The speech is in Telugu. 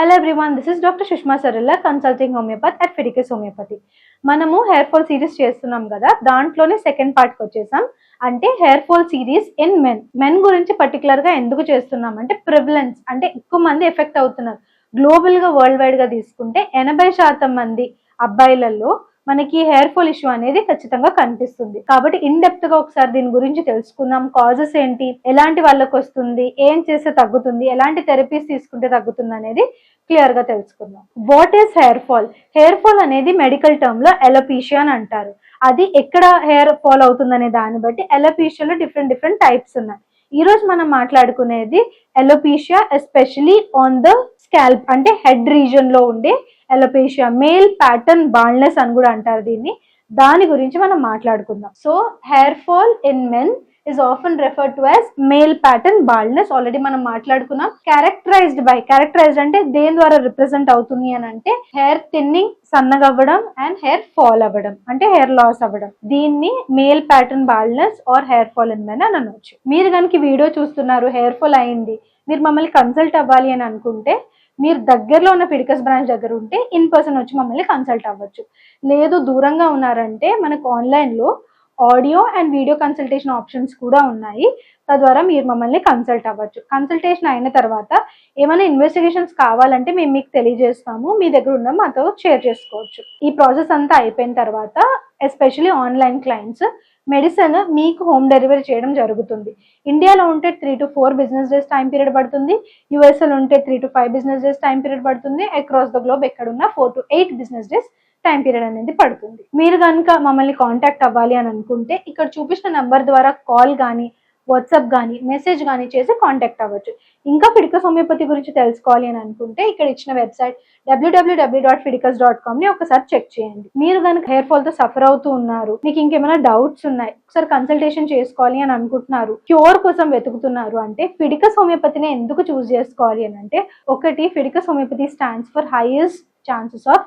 Hello everyone this is doctor Sushma Saralla consulting homeopathy at Fiticus homeopathy మనము హెయిర్ ఫాల్ సిరీస్ చేస్తున్నాం కదా దాంట్లోనే సెకండ్ పార్ట్కి వచ్చేసాం. అంటే hair fall series in men men గురించి పర్టికులర్గా ఎందుకు చేస్తున్నాం? అంటే ప్రివిలెన్స్ అంటే ఎక్కువ మంది ఎఫెక్ట్ అవుతున్నారు. గ్లోబల్గా వరల్డ్ వైడ్గా తీసుకుంటే ఎనభై శాతం మంది అబ్బాయిలలో మనకి హెయిర్ ఫాల్ ఇష్యూ అనేది ఖచ్చితంగా కనిపిస్తుంది. కాబట్టి ఇన్ డెప్త్గా ఒకసారి దీని గురించి తెలుసుకుందాం. కాజెస్ ఏంటి? ఎలాంటి వాళ్ళకి వస్తుంది? ఏం చేస్తే తగ్గుతుంది? ఎలాంటి థెరపీస్ తీసుకుంటే తగ్గుతుంది అనేది క్లియర్గా తెలుసుకుందాం. What is hair fall hair fall అనేది మెడికల్ టర్మ్లో ఎలోపీషియా అని అంటారు. అది ఎక్కడ హెయిర్ ఫాల్ అవుతుందనే దాన్ని బట్టి ఎలోపీషియాలో డిఫరెంట్ డిఫరెంట్ టైప్స్ ఉన్నాయి. ఈ రోజు మనం మాట్లాడుకునేది alopecia especially on the scalp అంటే హెడ్ రీజన్లో ఉండే ఎలోపేషియా మేల్ ప్యాటర్న్ బాల్నెస్ అని కూడా అంటారు దీన్ని. దాని గురించి మనం మాట్లాడుకుందాం. So hair fall in men is often refer to as male pattern baldness already మనం మాట్లాడుకున్నాం. క్యారెక్టరైజ్డ్ బై క్యారెక్టరైజ్డ్ అంటే దేని ద్వారా రిప్రజెంట్ అవుతుంది అని అంటే హెయిర్ థిన్నింగ్ సన్నగవ్వడం అండ్ హెయిర్ ఫాల్ అవ్వడం. అంటే హెయిర్ లాస్ అవ్వడం. దీన్ని male pattern baldness or hair fall in men అని అనొచ్చు. మీరు కనుక వీడియో చూస్తున్నారు హెయిర్ ఫాల్ అయింది మీరు మమ్మల్ని కన్సల్ట్ అవ్వాలి అని అనుకుంటే మీరు దగ్గరలో ఉన్న ఫిడికస్ బ్రాంచ్ దగ్గర ఉంటే ఇన్ పర్సన్ వచ్చి మమ్మల్ని కన్సల్ట్ అవ్వచ్చు. లేదు దూరంగా ఉన్నారంటే మనకు ఆన్లైన్లో audio and video consultation options కూడా ఉన్నాయి. తద్వారా మీరు మమ్మల్ని కన్సల్ట్ అవ్వచ్చు. కన్సల్టేషన్ అయిన తర్వాత ఏమైనా ఇన్వెస్టిగేషన్స్ కావాలంటే మేము మీకు తెలియజేస్తాము. మీ దగ్గర ఉన్న మాతో షేర్ చేసుకోవచ్చు. ఈ ప్రాసెస్ అంతా అయిపోయిన తర్వాత ఎస్పెషలీ ఆన్లైన్ క్లయింట్స్ మెడిసిన్ మీకు హోమ్ డెలివరీ చేయడం జరుగుతుంది. ఇండియాలో ఉంటే three to four business days time period పడుతుంది. యూఎస్ఏలో ఉంటే three to five business days time period పడుతుంది. అక్రాస్ ద గ్లోబ్ ఎక్కడున్న four to eight business days time period అనేది పడుతుంది. మీరు కనుక మమ్మల్ని కాంటాక్ట్ అవ్వాలి అని అనుకుంటే ఇక్కడ చూపించిన నెంబర్ ద్వారా కాల్ కానీ వాట్సాప్ కానీ మెసేజ్ కానీ చేసి కాంటాక్ట్ అవ్వచ్చు. ఇంకా ఫిడికస్ హోమియోపతి గురించి తెలుసుకోవాలి అని అనుకుంటే ఇక్కడ ఇచ్చిన website W W W dot Fiticus dot కామ్ని ఒకసారి చెక్ చేయండి. మీరు కనుక హెయిర్ ఫాల్తో సఫర్ అవుతూ ఉన్నారు మీకు ఇంకేమైనా డౌట్స్ ఉన్నాయి ఒకసారి కన్సల్టేషన్ చేసుకోవాలి అని అనుకుంటున్నారు క్యూర్ కోసం వెతుకుతున్నారు అంటే ఫిడికస్ హోమియోపతిని ఎందుకు చూస్ చేసుకోవాలి అని అంటే ఒకటి Fiticus homeopathy stands for highest chances of